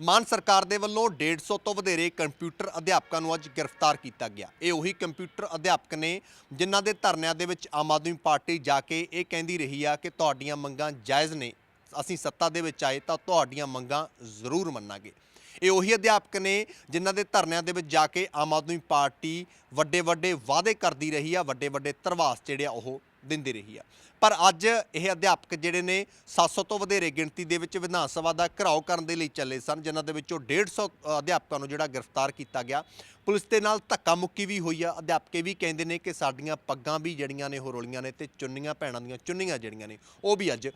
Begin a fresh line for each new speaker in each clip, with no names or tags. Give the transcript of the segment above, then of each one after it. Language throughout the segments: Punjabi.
ਮਾਨ ਸਰਕਾਰ ਦੇ ਵੱਲੋਂ 150 ਤੋਂ ਵਧੇਰੇ ਕੰਪਿਊਟਰ ਅਧਿਆਪਕਾਂ ਨੂੰ ਅੱਜ ਗ੍ਰਿਫਤਾਰ ਕੀਤਾ ਗਿਆ। ਇਹ ਉਹੀ ਕੰਪਿਊਟਰ ਅਧਿਆਪਕ ਨੇ ਜਿਨ੍ਹਾਂ ਦੇ ਧਰਨਿਆਂ ਦੇ ਵਿੱਚ ਆਮ ਆਦਮੀ ਪਾਰਟੀ ਜਾ ਕੇ ਇਹ ਕਹਿੰਦੀ ਰਹੀ ਆ ਕਿ ਤੁਹਾਡੀਆਂ ਮੰਗਾਂ ਜਾਇਜ਼ ਨੇ, ਅਸੀਂ ਸੱਤਾ ਦੇ ਵਿੱਚ ਆਏ ਤਾਂ ਤੁਹਾਡੀਆਂ ਮੰਗਾਂ ਜ਼ਰੂਰ ਮੰਨਾਂਗੇ। ਇਹ ਉਹੀ ਅਧਿਆਪਕ ਨੇ ਜਿਨ੍ਹਾਂ ਦੇ ਧਰਨਿਆਂ ਦੇ ਵਿੱਚ ਜਾ ਕੇ ਆਮ ਆਦਮੀ ਪਾਰਟੀ ਵੱਡੇ ਵੱਡੇ ਵਾਅਦੇ ਕਰਦੀ ਰਹੀ ਆ ਵੱਡੇ ਵੱਡੇ ਧਰਵਾਸ ਜਿਹੜੇ ਆ ਉਹ ਦਿੰਦੀ ਰਹੀ ਆ। ਪਰ ਅੱਜ ਇਹ ਅਧਿਆਪਕ ਜਿਹੜੇ ਨੇ 700 ਤੋਂ ਵਧੇਰੇ ਗਿਣਤੀ ਦੇ ਵਿੱਚ ਵਿਧਾਨ ਸਭਾ ਦਾ ਘਰਾਓ ਕਰਨ ਦੇ ਲਈ ਚੱਲੇ ਸਨ, ਜਿਨ੍ਹਾਂ ਦੇ ਵਿੱਚੋਂ 150 ਅਧਿਆਪਕਾਂ ਨੂੰ ਜਿਹੜਾ ਗ੍ਰਿਫਤਾਰ ਕੀਤਾ ਗਿਆ। ਪੁਲਿਸ ਦੇ ਨਾਲ ਧੱਕਾ ਮੁੱਕੀ ਵੀ ਹੋਈ ਆ। ਅਧਿਆਪਕੇ ਵੀ ਕਹਿੰਦੇ ਨੇ ਕਿ ਸਾਡੀਆਂ ਪੱਗਾਂ ਵੀ ਜਿਹੜੀਆਂ ਨੇ ਉਹ ਰੋਲੀਆਂ ਨੇ ਤੇ ਚੁੰਨੀਆਂ ਭੈਣਾਂ ਦੀਆਂ ਚੁੰਨੀਆਂ ਜਿਹੜੀਆਂ ਨੇ, ਉਹ ਵੀ ਅੱਜ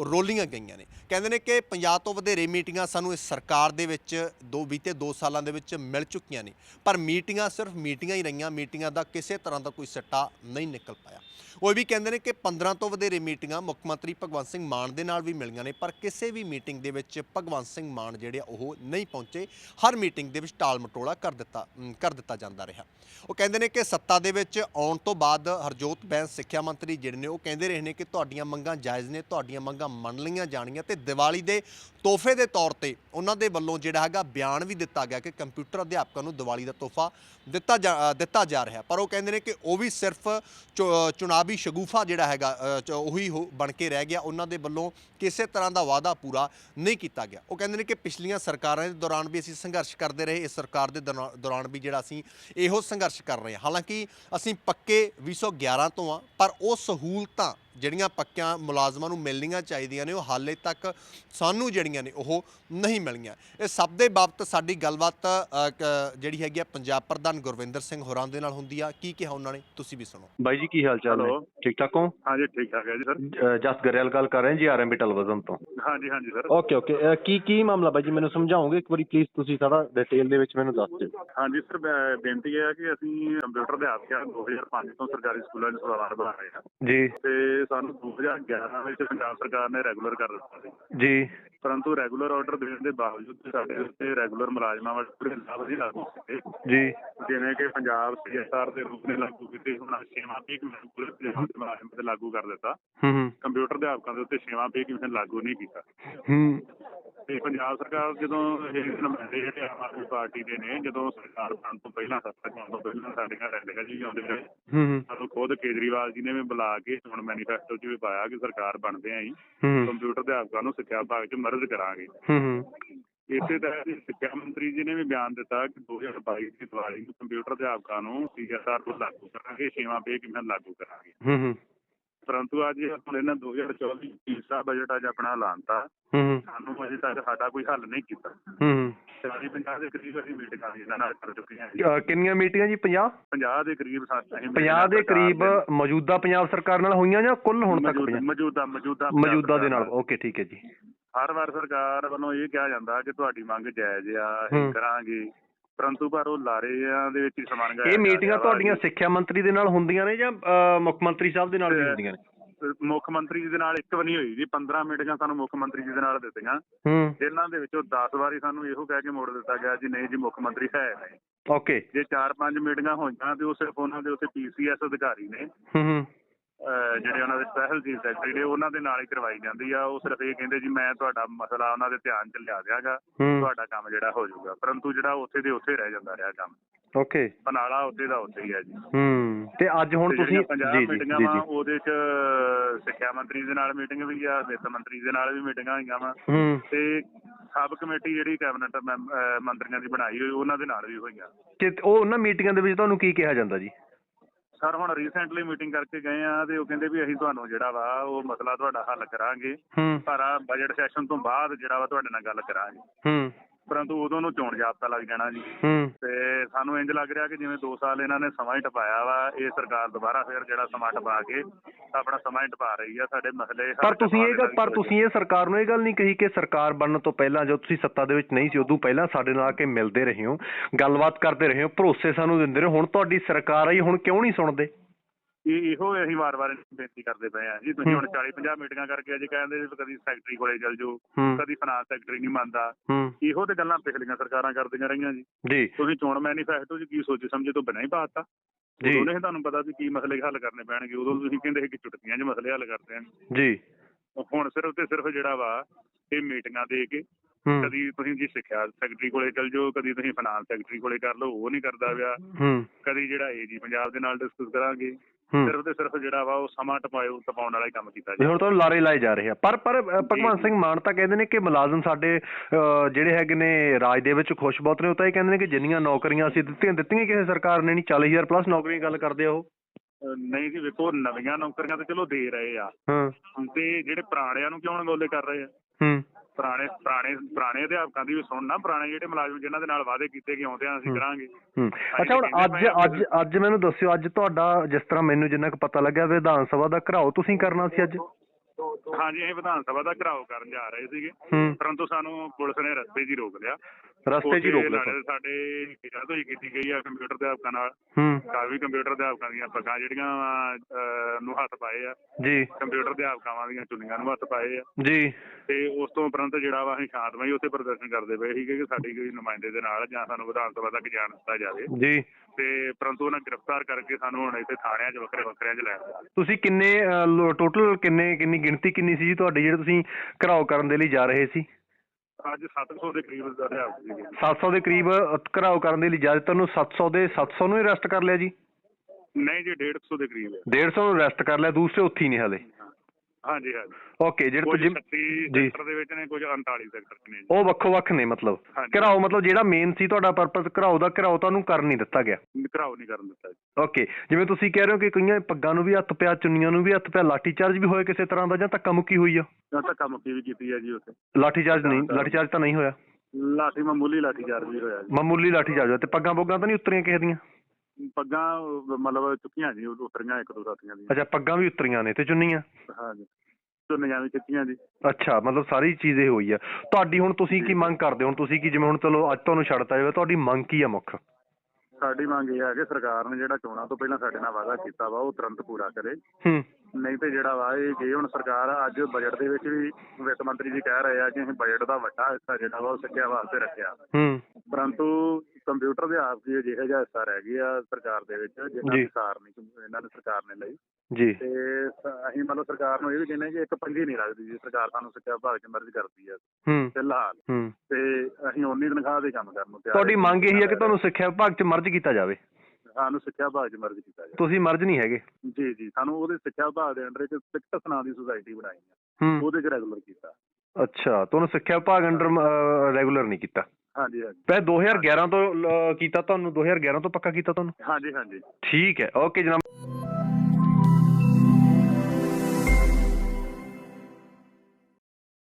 ਰੋਲੀਆਂ ਗਈਆਂ ਨੇ। ਕਹਿੰਦੇ ਨੇ ਕਿ 50 ਤੋਂ ਵਧੇਰੇ ਮੀਟਿੰਗਾਂ ਸਾਨੂੰ ਇਸ ਸਰਕਾਰ ਦੇ ਵਿੱਚ ਦੋ, ਬੀਤੇ 2 ਸਾਲਾਂ ਦੇ ਵਿੱਚ ਮਿਲ ਚੁੱਕੀਆਂ ਨੇ। ਪਰ ਮੀਟਿੰਗਾਂ ਸਿਰਫ ਮੀਟਿੰਗਾਂ ਹੀ ਰਹੀਆਂ। ਮੀਟਿੰਗਾਂ ਦਾ ਕਿਸੇ ਤਰ੍ਹਾਂ ਦਾ ਕੋਈ ਸੱਟਾ ਨਹੀਂ ਨਿਕਲ ਪਾਇਆ। ਉਹ ਇਹ ਵੀ ਕਹਿੰਦੇ ਨੇ ਕਿ 15 ਤੋਂ ਵਧੇਰੇ ਮੀਟਿੰਗਾਂ ਮੁੱਖ ਮੰਤਰੀ ਭਗਵੰਤ ਸਿੰਘ ਮਾਨ ਦੇ ਨਾਲ ਵੀ ਮਿਲੀਆਂ ਨੇ, ਪਰ ਕਿਸੇ ਵੀ ਮੀਟਿੰਗ ਦੇ ਵਿੱਚ ਭਗਵੰਤ ਸਿੰਘ ਮਾਨ ਜਿਹੜੇ ਆ, ਉਹ ਨਹੀਂ ਪਹੁੰਚੇ। ਹਰ ਮੀਟਿੰਗ ਦੇ ਵਿੱਚ ਟਾਲ ਮਟੋਲਾ ਕਰ ਦਿੱਤਾ ਕਰ ਦਿੱਤਾ ਜਾਂਦਾ ਰਿਹਾ। ਉਹ ਕਹਿੰਦੇ ਨੇ ਕਿ ਸੱਤਾ ਦੇ ਵਿੱਚ ਆਉਣ ਤੋਂ ਬਾਅਦ ਹਰਜੋਤ ਬੈਂਸ, ਸਿੱਖਿਆ ਮੰਤਰੀ ਜਿਹੜੇ ਨੇ, ਉਹ ਕਹਿੰਦੇ ਰਹੇ ਨੇ ਕਿ ਤੁਹਾਡੀਆਂ ਮੰਗਾਂ ਜਾਇਜ਼ ਨੇ, ਤੁਹਾਡੀਆਂ ਮੰਗਾਂ ਮੰਨ ਲਈਆਂ ਜਾਣੀਆਂ ਤੇ ਦੀਵਾਲੀ ਦੇ ਤੋਹਫੇ ਦੇ ਤੌਰ ਤੇ ਉਹਨਾਂ ਦੇ ਵੱਲੋਂ ਜਿਹੜਾ ਹੈਗਾ ਬਿਆਨ ਵੀ ਦਿੱਤਾ ਗਿਆ ਕਿ ਕੰਪਿਊਟਰ ਅਧਿਆਪਕਾਂ ਨੂੰ ਦੀਵਾਲੀ ਦਾ ਤੋਹਫਾ ਦਿੱਤਾ ਜਾ ਦਿੱਤਾ ਜਾ ਰਿਹਾ। ਪਰ ਉਹ ਕਹਿੰਦੇ ਨੇ ਕਿ ਉਹ ਵੀ ਸਿਰਫ ਚੁ- ਚੁਣਾਵੀ ਸ਼ਗੂਫਾ ਜਿਹੜਾ ਹੈਗਾ ਚ- ਉਹੀ ਹੋ- ਬਣ ਕੇ ਰਹਿ ਗਿਆ। ਉਹਨਾਂ ਦੇ ਵੱਲੋਂ ਕਿਸੇ ਤਰ੍ਹਾਂ ਦਾ ਵਾਅਦਾ ਪੂਰਾ ਨਹੀਂ ਕੀਤਾ ਗਿਆ। ਉਹ ਕਹਿੰਦੇ ਨੇ ਕਿ ਪਿਛਲੀਆਂ ਸਰਕਾਰਾਂ ਦੇ ਦੌਰਾਨ ਵੀ ਅਸੀਂ ਸੰਘਰਸ਼ ਕਰਦੇ ਰਹੇ। ਇਸ ਸਰਕਾਰ ਦੇ ਦੌਰਾ- ਦੌਰਾਨ ਵੀ ਜਿਹੜਾ ਅਸੀਂ ਇਹੋ ਸੰਘਰਸ਼ ਕਰ ਰਹੇ ਹਾਂ। ਹਾਲਾਂਕਿ ਅਸੀਂ ਪੱਕੇ 2011 ਤੋਂ ਆ ਪਰ ਉਹ ਸਹੂਲਤਾਂ ਜਿਹੜੀਆਂ ਪੱਕਿਆਂ ਮੁਲਾਜ਼ਮਾਂ ਨੂੰ ਮਿਲਣੀਆਂ ਚਾਹੀਦੀਆਂ ਨੇ ਉਹ ਹਾਲੇ ਤੱਕ ਸਾਨੂੰ ਜਿਹੜੀਆਂ ਨੇ ਉਹ ਨਹੀਂ ਮਿਲੀਆਂ। ਇਹ ਸਭ ਦੇ ਬਾਬਤ ਸਾਡੀ ਗੱਲਬਾਤ ਜਿਹੜੀ ਹੈਗੀ ਆ ਪੰਜਾਬ ਪ੍ਰਧਾਨ ਗੁਰਵਿੰਦਰ ਸਿੰਘ ਹੋਰਾਂ ਦੇ ਨਾਲ ਹੁੰਦੀ ਆ। ਕੀ ਕਿਹਾ ਉਹਨਾਂ ਨੇ? ਤੁਸੀਂ ਵੀ ਸੁਣੋ।
ਬਾਈ ਜੀ ਕੀ ਹਾਲ ਚਾਲ ਨੇ?
ਹੈਲੋ।
ਠੀਕ ਠਾਕ ਹੋ
ਹਾਂਜੀ ਠੀਕ ਠਾਕ ਹੈ ਜੀ ਸਰ।
ਜਸ ਗਰੇਵਾਲ ਗੱਲ ਕਰ ਰਹੇ ਹਾਂ ਜੀ ਆਰਐਮਬੀ ਟੈਲੀਵਿਜ਼ਨ ਤੋਂ।
ਹਾਂਜੀ ਹਾਂਜੀ ਸਰ।
Okay okay. ਕੀ ਕੀ ਮਾਮਲਾ ਬਾਈ ਜੀ? ਮੈਨੂੰ ਸਮਝਾਓਗੇ ਇੱਕ ਵਾਰੀ ਪਲੀਜ਼ ਤੁਸੀਂ ਸਾਰਾ ਡਿਟੇਲ ਦੇ ਵਿੱਚ ਮੈਨੂੰ ਦੱਸ ਦਿਓ।
ਹਾਂਜੀ ਸਰ ਬੇਨਤੀ ਹੈ ਕਿ ਅਸੀਂ ਕੰਪਿਊਟਰ ਦੇ ਅਧਿਆਪਕ 2005 ਤੋਂ ਸਰਕਾਰੀ ਸਕੂਲਾਂ 'ਚ ਸਵਾਲ ਬਣਾ ਰਹੇ ਹਾਂ
ਜੀ।
ਤੇ ਸਾਨੂੰ 2011 ਵਿੱਚ ਪੰਜਾਬ ਸਰਕਾਰ ਨੇ ਰੈਗੂਲਰ ਕਰ ਦਿੱਤਾ ਸੀ।
ਜੀ।
ਪਰੰਤੂ ਰੈਗੂਲਰ ਆਰਡਰ ਦੇਣ ਦੇ ਬਾਵਜੂਦ ਸਾਡੇ ਉੱਤੇ ਰੈਗੂਲਰ ਮੁਲਾਜ਼ਮਾਂ ਵੱਲ ਲਾਭ ਨਹੀਂ ਲਾਗੂ ਕੀਤੇ।
ਜੀ।
ਜਿਵੇਂ ਕਿ ਪੰਜਾਬ ਸੀਐਸਆਰ ਦੇ ਰੂਪ ਨੇ ਲਾਗੂ ਕੀਤੇ ਹੁਣ ਛੇਵਾਂ ਪੇ ਕਮਿਸ਼ਨ ਪੂਰੇ ਪੰਜਾਬ ਦੇ ਮੁਲਾਜ਼ਮਾਂ ਤੇ ਲਾਗੂ ਕਰ ਦਿੱਤਾ।
ਹੂੰ ਹੂੰ।
ਕੰਪਿਊਟਰ ਅਧਿਆਪਕਾਂ ਦੇ ਉੱਤੇ ਛੇਵਾਂ ਪੇ ਕਮਿਸ਼ਨ ਲਾਗੂ ਨਹੀਂ ਕੀਤਾ।
ਹੂੰ।
ਤੇ ਪੰਜਾਬ ਸਰਕਾਰ ਜਦੋਂ ਇਹ ਨੁਮਾਇੰਦੇ ਜਿਹੜੇ ਆਮ ਆਦਮੀ ਪਾਰਟੀ ਦੇ ਨੇ ਜਦੋਂ ਸਰਕਾਰ ਬਣਨ ਤੋਂ ਪਹਿਲਾਂ ਸੱਤਾ ਜਾਣ ਤੋਂ ਪਹਿਲਾਂ ਸਾਡੀਆਂ ਰੈਲੀਆਂ ਜੀ ਆਉਂਦੇ ਰਹੇ
ਹੂੰ ਹੂੰ,
ਸਾਨੂੰ ਖੁਦ ਕੇਜਰੀਵਾਲ ਜੀ ਨੇ ਵੀ ਬੁਲਾ ਕੇ ਹੁਣ ਮੈਨੀਫੈਸਟੋ 'ਚ ਵੀ ਪਾਇਆ ਕਿ ਸਰਕਾਰ ਬਣਦੇ ਆਂ ਹੀ ਕੰਪਿਊਟਰ ਅਧਿਆਪਕਾਂ ਨੂੰ ਸਿੱਖਿਆ ਵਿਭਾਗ 'ਚ ਮਦਦ ਕਰਾਂਗੇ।
ਹੂੰ ਹੂੰ।
ਇਸੇ ਤਰ੍ਹਾਂ ਸਿੱਖਿਆ ਮੰਤਰੀ ਜੀ ਨੇ ਵੀ ਬਿਆਨ ਦਿੱਤਾ ਕਿ 2022 ਦੀ ਦਿਵਾਲੀ ਨੂੰ ਕੰਪਿਊਟਰ ਅਧਿਆਪਕਾਂ ਨੂੰ ਸੀਐਸਆਰ ਤੋਂ ਲਾਗੂ ਕਰਾਂਗੇ ਛੇਵਾਂ ਪੇ ਕਿਵੇਂ ਲਾਗੂ ਕਰਾਂਗੇ।
ਹੂੰ ਹੂੰ।
ਪਰੰਤੂ ਅੱਜ ਹੁਣ ਇਹਨਾਂ 2024 ਤੀਸਰਾ ਬਜਟ ਅੱਜ ਆਪਣਾ ਐਲਾਨਤਾ।
ਹੂੰ
ਸਾਨੂੰ ਅਜੇ ਤੱਕ ਸਾਡਾ ਕੋਈ ਹੱਲ ਨਹੀਂ ਕੀਤਾ।
ਹੂੰ ਹੂੰ।
40 50 ਦੇ ਕਰੀਬ ਅਸੀਂ ਮੀਟਿੰਗਾਂ ਇਹਨਾਂ ਨਾਲ ਕਰ ਚੁੱਕੇ ਹਾਂ।
ਕਿੰਨੀਆਂ ਮੀਟਿੰਗਾਂ ਜੀ? 50
50 ਦੇ ਕਰੀਬ ਅਸੀਂ
50 ਦੇ ਕਰੀਬ ਮੌਜੂਦਾ ਪੰਜਾਬ ਸਰਕਾਰ ਨਾਲ ਹੋਈਆਂ ਜਾਂ ਕੁੱਲ ਹੁਣ ਤੱਕ
ਮੌਜੂਦਾ
50
ਮੌਜੂਦਾ ਮੌਜੂਦਾ
ਦੇ ਨਾਲ। ਓਕੇ ਠੀਕ ਹੈ ਜੀ।
ਹਰ ਵਾਰ ਸਰਕਾਰ ਵੱਲੋਂ ਇਹ ਕਿਹਾ ਜਾਂਦਾ ਕਿ ਤੁਹਾਡੀ ਮੰਗ ਜਾਇਜ਼ ਆ। ਅਸੀਂ ਕਰਾਂਗੇ। ਪਰੰਤੂ ਪਰ ਉਹ ਲਾਰੇਆਂ ਦੇ ਵਿੱਚ ਹੀ ਸਮਾਨ ਗਾਇਆ
ਇਹ ਮੀਟਿੰਗਾਂ ਤੁਹਾਡੀਆਂ ਸਿੱਖਿਆ ਮੰਤਰੀ ਦੇ ਨਾਲ ਹੁੰਦੀਆਂ ਨੇ ਜਾਂ ਮੁੱਖ ਮੰਤਰੀ ਸਾਹਿਬ ਦੇ ਨਾਲ ਵੀ ਹੁੰਦੀਆਂ ਨੇ?
ਮੁੱਖ ਮੰਤਰੀ ਜੀ ਦੇ ਨਾਲ ਇੱਕ ਵੀ ਨਹੀਂ ਹੋਈ ਜੀ। 15 ਮੀਟਿੰਗਾਂ ਸਾਨੂੰ ਮੁੱਖ ਮੰਤਰੀ ਜੀ ਦੇ ਨਾਲ ਦਿੱਤੀਆਂ। ਜਿਨ੍ਹਾਂ ਦੇ ਵਿੱਚੋਂ 10 ਵਾਰੀ ਸਾਨੂੰ ਇਹੋ ਕਹਿ ਕੇ ਮੋੜ ਦਿੱਤਾ ਗਿਆ ਜੀ ਨਹੀਂ ਜੀ ਮੁੱਖ ਮੰਤਰੀ ਹੈ ਨਹੀਂ।
ਓਕੇ।
ਜੇ 4-5 ਮੀਟਿੰਗਾਂ ਹੋਈਆਂ ਤੇ ਉਹ ਸਿਰਫ ਉਹਨਾਂ ਦੇ ਉੱਤੇ ਪੀਸੀਐਸ ਅਧਿਕਾਰੀ ਨੇ।
ਹੂੰ ਹੂੰ।
ਅਹ ਜਿਹੜੇ ਉਹਨਾਂ ਦੇ ਸਪੈਸ਼ਲ ਚੀਫ ਸੈਕਟਰੀ ਨੇ ਉਹਨਾਂ ਦੇ ਨਾਲ ਹੀ ਕਰਵਾਈ ਜਾਂਦੀ ਆ ਉਹ ਸਿਰਫ ਇਹ ਕਹਿੰਦੇ ਜੀ ਮੈਂ ਤੁਹਾਡਾ ਮਸਲਾ ਉਹਨਾਂ ਦੇ ਧਿਆਨ 'ਚ ਲਿਆ ਦਿਆਂਗਾ ਤੁਹਾਡਾ ਕੰਮ ਜਿਹੜਾ ਹੋ ਜਾਊਗਾ। ਪਰੰਤੂ ਜਿਹੜਾ ਉੱਥੇ ਦੇ ਉੱਥੇ ਰਹਿ ਜਾਂਦਾ ਰਿਹਾ ਕੰਮ।
ਓਕੇ
ਬਨਾਲਾ ਉੱਥੇ ਦਾ ਉੱਥੇ ਹੀ ਹੈ ਜੀ।
ਹੂੰ। ਤੇ ਅੱਜ ਹੁਣ ਤੁਸੀਂ ਜੀ ਜੀ
ਉਹਦੇ 'ਚ ਸਿੱਖਿਆ ਮੰਤਰੀ ਦੇ ਨਾਲ ਮੀਟਿੰਗ ਵੀ ਆ ਵਿੱਤ ਮੰਤਰੀ ਦੇ ਨਾਲ ਵੀ ਮੀਟਿੰਗਾਂ ਹੋਈਆਂ ਵਾ।
ਹੂੰ।
ਤੇ ਸਬ ਕਮੇਟੀ ਜਿਹੜੀ ਕੈਬਨਿਟ ਮੰਤਰੀਆਂ ਦੀ ਬਣਾਈ ਹੋਈ ਉਹਨਾਂ ਦੇ ਨਾਲ ਵੀ ਹੋਈਆਂ।
ਕਿ ਉਹ ਉਹਨਾਂ ਮੀਟਿੰਗਾਂ ਦੇ ਵਿੱਚ ਤੁਹਾਨੂੰ ਕੀ ਕਿਹਾ ਜਾਂਦਾ ਜੀ?
ਸਰ ਹੁਣ ਰੀਸੈਂਟਲੀ ਮੀਟਿੰਗ ਕਰਕੇ ਗਏ ਆ ਤੇ ਉਹ ਕਹਿੰਦੇ ਵੀ ਅਸੀਂ ਤੁਹਾਨੂੰ ਜਿਹੜਾ ਵਾ ਉਹ ਮਸਲਾ ਤੁਹਾਡਾ ਹੱਲ ਕਰਾਂਗੇ। ਪਰ ਆ ਬਜਟ ਸੈਸ਼ਨ ਤੋਂ ਬਾਅਦ ਜਿਹੜਾ ਵਾ ਤੁਹਾਡੇ ਨਾਲ ਗੱਲ ਕਰਾਂਗੇ।
ਹੂੰ।
ਪਰੰਤੂ ਉਦੋਂ ਨੂੰ ਚੋਣ ਜਾਬਤਾ ਲੱਗ ਜਾਣਾ ਜੀ। ਤੇ ਸਾਨੂੰ ਇੰਜ ਲੱਗ ਰਿਹਾ ਕਿ ਜਿਵੇਂ 2 ਸਾਲ ਇਹਨਾਂ ਨੇ ਸਮਾਂ ਹੀ ਟਪਾਇਆ ਵਾ ਇਹ ਸਰਕਾਰ ਦੁਬਾਰਾ ਫੇਰ ਜਿਹੜਾ ਸਮਾਂ ਟਪਾ ਕੇ ਆਪਣਾ ਸਮਾਂ ਹੀ ਟਪਾ ਰਹੀ ਆ ਸਾਡੇ ਮਸਲੇ
ਪਰ ਤੁਸੀਂ ਇਹ ਗੱਲ ਪਰ ਤੁਸੀਂ ਇਹ ਸਰਕਾਰ ਨੂੰ ਇਹ ਗੱਲ ਨਹੀਂ ਕਹੀ ਕਿ ਸਰਕਾਰ ਬਣਨ ਤੋਂ ਪਹਿਲਾਂ ਜਦੋਂ ਤੁਸੀਂ ਸੱਤਾ ਦੇ ਵਿੱਚ ਨਹੀਂ ਸੀ ਉਦੋਂ ਪਹਿਲਾਂ ਸਾਡੇ ਨਾਲ ਆ ਕੇ ਮਿਲਦੇ ਰਹੇ ਹੋ ਗੱਲਬਾਤ ਕਰਦੇ ਰਹੇ ਹੋ ਭਰੋਸੇ ਸਾਨੂੰ ਦਿੰਦੇ ਰਹੇ ਹੋ। ਹੁਣ ਤੁਹਾਡੀ ਸਰਕਾਰ ਆਈ ਹੁਣ ਕਿਉਂ ਨਹੀਂ ਸੁਣਦੇ?
ਇਹ ਇਹੋ ਅਸੀਂ ਵਾਰ-ਵਾਰ ਬੇਨਤੀ ਕਰਦੇ ਪਏ ਆ। ਜੀ ਤੁਸੀਂ ਹੁਣ 40-50 ਮੀਟਿੰਗਾਂ ਕਰਕੇ ਅਜੇ ਕਹਿੰਦੇ ਕਦੀ ਸੈਕਟਰੀ ਕੋਲੇ ਚਲ ਜਾਓ ਕਦੀ ਫਾਈਨਾਂਸ ਸੈਕਟਰੀ ਨਹੀਂ ਮੰਨਦਾ। ਇਹੋ ਤੇ ਗੱਲਾਂ ਪਿਛਲੀਆਂ ਸਰਕਾਰਾਂ ਕਰਦੀਆਂ ਰਹੀਆਂ ਜੀ।
ਜੀ।
ਤੁਸੀਂ ਚੋਣ ਮੈਨੀਫੈਸਟੋ 'ਚ ਕੀ ਸੋਚੇ ਸਮਝੇ ਤੋਂ ਬਿਨਾਂ ਹੀ ਪਾਤਾ
ਜੀ।
ਉਦੋਂ ਨਹੀਂ ਤੁਹਾਨੂੰ ਪਤਾ ਸੀ ਕੀ ਮਸਲੇ ਹੱਲ ਕਰਨੇ ਪੈਣਗੇ। ਉਦੋਂ ਤੁਸੀਂ ਕਹਿੰਦੇ ਸੀ ਕਿ ਚੁਟਕੀਆਂ 'ਚ ਮਸਲੇ ਹੱਲ ਕਰਦੇ ਆਂ
ਜੀ।
ਹੁਣ ਸਿਰਫ ਤੇ ਸਿਰਫ ਜਿਹੜਾ ਵਾ ਇਹ ਮੀਟਿੰਗਾਂ ਦੇ ਕੇ ਕਦੀ ਤੁਸੀਂ ਜੀ ਸਿੱਖਿਆ ਸੈਕਟਰੀ ਕੋਲੇ ਚਲ ਜਾਓ ਕਦੀ ਤੁਸੀਂ ਫਾਈਨਾਂਸ ਸੈਕਟਰੀ ਕੋਲੇ ਕਰ ਲਓ ਉਹ ਨਹੀਂ ਕਰਦਾ ਪਿਆ। ਕਦੀ ਜਿਹੜਾ ਏਜੀ ਪੰਜਾਬ ਦੇ ਨਾਲ ਡਿਸਕਸ ਕਰਾਂਗੇ। ਸਿਰਫ ਤੇ ਸਿਰਫ ਜਿਹੜਾ ਵਾ ਉਹ ਸਮਾਂ ਟਪਾਉਣ ਵਾਲਾ ਹੀ ਕੰਮ ਕੀਤਾ ਜੀ
ਹੁਣ ਤਾਂ ਲਾਰੇ ਲਾਏ ਜਾ ਰਹੇ ਆ। ਪਰ ਪਰ ਭਗਵੰਤ ਸਿੰਘ ਮਾਨ ਤਾਂ ਕਹਿੰਦੇ ਨੇ ਕਿ ਮੁਲਾਜ਼ਮ ਸਾਡੇ ਜਿਹੜੇ ਹੈਗੇ ਨੇ ਰਾਜ ਦੇ ਵਿੱਚ ਖੁਸ਼ ਬਹੁਤ ਨੇ ਉਹ ਤਾਂ ਇਹ ਕਹਿੰਦੇ ਨੇ ਕਿ ਜਿੰਨੀਆਂ ਨੌਕਰੀਆਂ ਅਸੀਂ ਦਿੱਤੀਆਂ ਦਿੱਤੀਆਂ ਕਿਸੇ ਸਰਕਾਰ ਨੇ ਨਹੀਂ 40000 ਪਲੱਸ ਨੌਕਰੀਆਂ ਗੱਲ ਕਰਦੇ ਆ ਉਹ।
ਨਹੀਂ ਜੀ ਵੇਖੋ ਨਵੀਆਂ ਨੌਕਰੀਆਂ ਤਾਂ ਚਲੋ ਦੇ ਰਹੇ ਆ।
ਹਾਂ।
ਤੇ ਜਿਹੜੇ ਪੁਰਾਣਿਆਂ ਨੂੰ ਕਿਉਂ ਅਣਗੌਲੇ ਕਰ ਰਹੇ ਆ?
ਹੂੰ।
ਪੁਰਾਣੇ ਪੁਰਾਣੇ ਪੁਰਾਣੇ ਅਧਿਆਪਕਾਂ ਦੀ ਵੀ ਸੁਣਨਾ ਪੁਰਾਣੇ ਜਿਹੜੇ ਮੁਲਾਜ਼ਮ ਜਿਨ੍ਹਾਂ ਦੇ ਨਾਲ ਵਾਅਦੇ ਕੀਤੇ ਕਿ ਆਉਂਦੇ ਆ ਅਸੀਂ। ਕਰਾਂਗੇ।
ਅੱਛਾ ਹੁਣ ਅੱਜ ਅੱਜ ਅੱਜ ਮੈਨੂੰ ਦੱਸਿਓ ਅੱਜ ਤੁਹਾਡਾ ਜਿਸ ਤਰ੍ਹਾਂ ਮੈਨੂੰ ਜਿੰਨਾ ਕੁ ਪਤਾ ਲੱਗਿਆ ਵਿਧਾਨ ਸਭਾ ਦਾ ਘਰਾਓ ਤੁਸੀਂ ਕਰਨਾ ਸੀ ਅੱਜ?
ਹਾਂਜੀ ਅਸੀਂ ਵਿਧਾਨ ਸਭਾ ਦਾ ਘਰਾਓ ਕਰਨ ਜਾ ਰਹੇ ਸੀਗੇ। ਪਰੰਤੂ ਸਾਨੂੰ ਪੁਲਿਸ ਨੇ ਰਸਤੇ 'ਚ ਹੀ ਰੋਕ ਲਿਆ।
ਰਸਤੇ 'ਚ ਹੀ ਰੋਕ
ਉੱਥੇ
ਲਿਆ
ਨਾਲੇ ਸਾਡੇ ਕਿਹਾ ਹੋਈ ਕੀਤੀ ਗਈ ਆ ਕੰਪਿਊਟਰ ਅਧਿਆਪਕਾਂ ਨਾਲ।
ਹੂੰ।
ਕਾਫੀ ਕੰਪਿਊਟਰ ਅਧਿਆਪਕਾਂ ਦੀਆਂ ਪੱਗਾਂ ਜਿਹੜੀਆਂ ਵਾਂ, ਅਹ, ਨੂੰ ਹੱਥ ਪਾਏ ਆ।
ਜੀ।
ਕੰਪਿਊਟਰ ਅਧਿਆਪਕਾਵਾਂ ਦੀਆਂ ਚੁੰਨੀਆਂ ਨੂੰ ਹੱਥ ਪਾਏ ਆ।
ਜੀ।
ਤੇ ਉਸ ਤੋਂ ਉਪਰੰਤ ਜਿਹੜਾ ਵਾ ਅਸੀਂ ਸ਼ਾਂਤਮਈ ਉੱਥੇ ਪ੍ਰਦਰਸ਼ਨ ਕਰਦੇ ਪਏ ਸੀਗੇ ਕਿ ਸਾਡੀ ਕੋਈ ਨੁਮਾਇੰਦੇ ਦੇ ਨਾਲ ਜਾਂ ਸਾਨੂੰ ਵਿਧਾਨ ਸਭਾ ਤੱਕ ਜਾਣ ਦਿੱਤਾ ਜਾਵੇ।
ਜੀ।
ਤੇ ਪਰੰਤੂ ਉਹਨਾਂ ਗ੍ਰਿਫਤਾਰ ਕਰਕੇ ਸਾਨੂੰ ਹੁਣ ਇੱਥੇ ਥਾਣਿਆਂ 'ਚ ਵੱਖਰੇ ਵੱਖਰਿਆਂ 'ਚ ਲੈ ਆਇਆ
ਤੁਸੀਂ ਕਿੰਨੇ ਟੋਟਲ ਕਿੰਨੇ ਕਿੰਨੀ ਗਿਣਤੀ ਕਿੰਨੀ ਸੀ ਜੀ ਤੁਹਾਡੀ ਜਿਹੜੇ ਤੁਸੀਂ ਘਰਾਓ ਕਰਨ ਦੇ ਲਈ ਜਾ ਰਹੇ ਸੀ?
ਅੱਜ 700 ਦੇ ਕਰੀਬ ਅਧਿਆਪਕ ਸੀਗੇ
700 ਦੇ ਕਰੀਬ ਘਰਾਓ ਕਰਨ ਦੇ ਲਈ ਇਜਾਜ਼ਤ ਨੂੰ 700 ਦੇ 700 ਨੂੰ ਹੀ ਅਰੈਸਟ ਕਰ ਲਿਆ ਜੀ?
ਨਹੀਂ ਜੀ 150 ਦੇ ਕਰੀਬ ਹੈ
150 ਨੂੰ ਅਰੈਸਟ ਕਰ ਲਿਆ ਦੂਸਰੇ ਉੱਥੇ ਹੀ ਨੇ ਹਲੇ।
ਹਾਂਜੀ ਹਾਂਜੀ।
ਓਕੇ ਜਿਹੜੇ
ਕੁਝ
ਤੁਸੀਂ
36
ਜੀ।
ਸੈਕਟਰ ਦੇ ਵਿੱਚ ਨੇ ਕੁਝ 39 ਸੈਕਟਰ 'ਚ ਨੇ ਜੀ।
ਉਹ ਵੱਖੋ ਵੱਖ ਨੇ ਮਤਲਬ।
ਹਾਂਜੀ।
ਘਰਾਓ ਮਤਲਬ ਜਿਹੜਾ ਮੇਨ ਸੀ ਤੁਹਾਡਾ ਪਰਪਸ ਘਰਾਓ ਦਾ ਘਰਾਓ ਤੁਹਾਨੂੰ ਕਰਨ ਨਹੀਂ ਦਿੱਤਾ ਗਿਆ।
ਘਰਾਓ ਨਹੀਂ ਕਰਨ ਦਿੱਤਾ ਜੀ।
ਓਕੇ ਜਿਵੇਂ ਤੁਸੀਂ ਕਹਿ ਰਹੇ ਹੋ ਕਿ ਕਈਆਂ ਪੱਗਾਂ ਨੂੰ ਵੀ ਹੱਥ ਪਿਆ ਚੁੰਨੀਆਂ ਨੂੰ ਵੀ ਹੱਥ ਪਿਆ ਲਾਠੀ ਚਾਰਜ ਵੀ ਹੋਇਆ ਕਿਸੇ ਤਰ੍ਹਾਂ ਦਾ ਜਾਂ ਧੱਕਾ ਮੁੱਕੀ ਹੋਈ ਆ?
ਜਾਂ ਧੱਕਾ ਮੁੱਕੀ ਵੀ ਕੀਤੀ ਹੈ ਜੀ ਉੱਥੇ।
ਲਾਠੀ ਚਾਰਜ ਨਹੀਂ ਲਾਠੀ ਚਾਰਜ ਤਾਂ ਨਹੀਂ ਹੋਇਆ?
ਲਾਠੀ ਮਾਮੂਲੀ ਲਾਠੀ ਚਾਰਜ ਵੀ ਹੋਇਆ ਜੀ।
ਮਾਮੂਲੀ ਲਾਠੀ ਚਾਰਜ ਹੋਇਆ ਤੇ ਪੱਗਾਂ ਪੁੱਗਾਂ ਤਾਂ ਨਹੀਂ ਉਤਰੀਆਂ ਕਿਸੇ ਦੀਆਂ?
ਪੱਗਾਂ ਮਤਲਬ ਚੁੱਕੀਆਂ ਜੀ ਉਤਰੀਆਂ ਇੱਕ ਦੋ ਸਾਥੀਆਂ ਦੀਆਂ।
ਅੱਛਾ ਪੱਗਾਂ ਵੀ ਉਤਰੀਆਂ ਨੇ ਤੇ ਚੁੰਨੀਆਂ?
ਹਾਂਜੀ ਚੁੰਨੀਆਂ ਵੀ ਖਿੱਚੀਆਂ ਜੀ।
ਅੱਛਾ ਮਤਲਬ ਸਾਰੀ ਚੀਜ਼ ਇਹ ਹੋਈ ਆ। ਤੁਹਾਡੀ ਹੁਣ ਤੁਸੀਂ ਕੀ ਮੰਗ ਕਰਦੇ ਹੋ? ਤੁਸੀਂ ਕੀ ਜਿਵੇਂ ਹੁਣ ਚਲੋ ਅੱਜ ਤੁਹਾਨੂੰ ਛੱਡਤਾ ਜਾਵੇ ਤੁਹਾਡੀ ਮੰਗ ਕੀ ਆ ਮੁੱਖ?
ਸਾਡੀ ਮੰਗ ਇਹ ਹੈ ਕਿ ਸਰਕਾਰ ਨੇ ਜਿਹੜਾ ਚੋਣਾਂ ਤੋਂ ਪਹਿਲਾਂ ਸਾਡੇ ਨਾਲ ਵਾਅਦਾ ਕੀਤਾ ਵਾ ਉਹ ਤੁਰੰਤ ਪੂਰਾ ਕਰੇ।
ਹੂੰ।
ਨਹੀਂ ਤੇ ਜਿਹੜਾ ਵਾ ਇਹ ਜੇ ਹੁਣ ਸਰਕਾਰ ਅੱਜ ਬਜਟ ਦੇ ਵਿੱਚ ਵੀ ਵਿੱਤ ਮੰਤਰੀ ਜੀ ਕਹਿ ਰਹੇ ਆ ਕਿ ਅਸੀਂ ਬਜਟ ਦਾ ਵੱਡਾ ਹਿੱਸਾ ਜਿਹੜਾ ਵਾ ਉਹ ਸਿੱਖਿਆ ਵਾਸਤੇ ਰੱਖਿਆ।
ਹੂੰ।
ਪਰੰਤੂ ਕੰਪਿਊਟਰ ਦੇ ਆਪ ਦੀ ਅਜਿਹਾ ਜਿਹਾ ਹਿੱਸਾ ਰਹਿ ਗਿਆ ਸਰਕਾਰ ਦੇ ਵਿੱਚ ਜਿਹਨਾਂ
ਜੀ।
ਦੀ ਨਹੀਂ ਇਹਨਾਂ ਨੇ ਸਰਕਾਰ ਨੇ ਲਈ।
ਜੀ।
ਤੇ ਅਸੀਂ ਮਤਲਬ ਸਰਕਾਰ ਨੂੰ ਇਹ ਵੀ ਕਹਿੰਦੇ ਕਿ ਇੱਕ ਪੰਜੀ ਨਹੀਂ ਲੱਗਦੀ ਜੀ। ਸਰਕਾਰ ਸਾਨੂੰ ਸਿੱਖਿਆ ਵਿਭਾਗ 'ਚ ਮਰਜ਼ੀ ਕਰਦੀ ਹੈ। ਫਿਲਹਾਲ।
ਹੂੰ।
ਤੇ ਅਸੀਂ ਉਨੀ ਤਨਖਾਹ ਦੇ ਕੰਮ ਕਰਨ ਨੂੰ ਤਿਆਰ
ਤੁਹਾਡੀ। ਮੰਗ ਇਹੀ ਹੈ ਕਿ ਤੁਹਾਨੂੰ ਸਿੱਖਿਆ ਵਿਭਾਗ 'ਚ ਮਰਜ ਕੀਤਾ ਜਾਵੇ?
ਸਾਨੂੰ ਸਿੱਖਿਆ ਵਿਭਾਗ 'ਚ ਮਰਜ਼ੀ ਕੀਤਾ ਜਾਵੇ।
ਤੁਸੀਂ ਮਰਜ ਨਹੀਂ ਹੈਗੇ?
ਜੀ ਜੀ। ਸਾਨੂੰ ਉਹਦੇ ਸਿੱਖਿਆ ਵਿਭਾਗ ਦੇ ਅੰਡਰ ਇੱਕ ਸਿੱਖਸ ਨਾਂ ਦੀ ਸੁਸਾਇਟੀ ਬਣਾਈ ਹੈ
ਹੂੰ।
ਉਹਦੇ 'ਚ ਰੈਗੂਲਰ ਕੀਤਾ।
ਅੱਛਾ ਤੁਹਾਨੂੰ ਸਿੱਖਿਆ ਵਿਭਾਗ ਅੰਡਰ ਰੈਗੂਲਰ ਨਹੀਂ ਕੀਤਾ?
ਹਾਂਜੀ ਹਾਂਜੀ।
ਪੈ 2011 ਤੋਂ ਕੀਤਾ ਤੁਹਾਨੂੰ 2011 ਤੋਂ ਪੱਕਾ ਕੀਤਾ ਤੁਹਾਨੂੰ?
ਹਾਂਜੀ ਹਾਂਜੀ।
ਠੀਕ ਹੈ ਓਕੇ ਜਨਾਬ।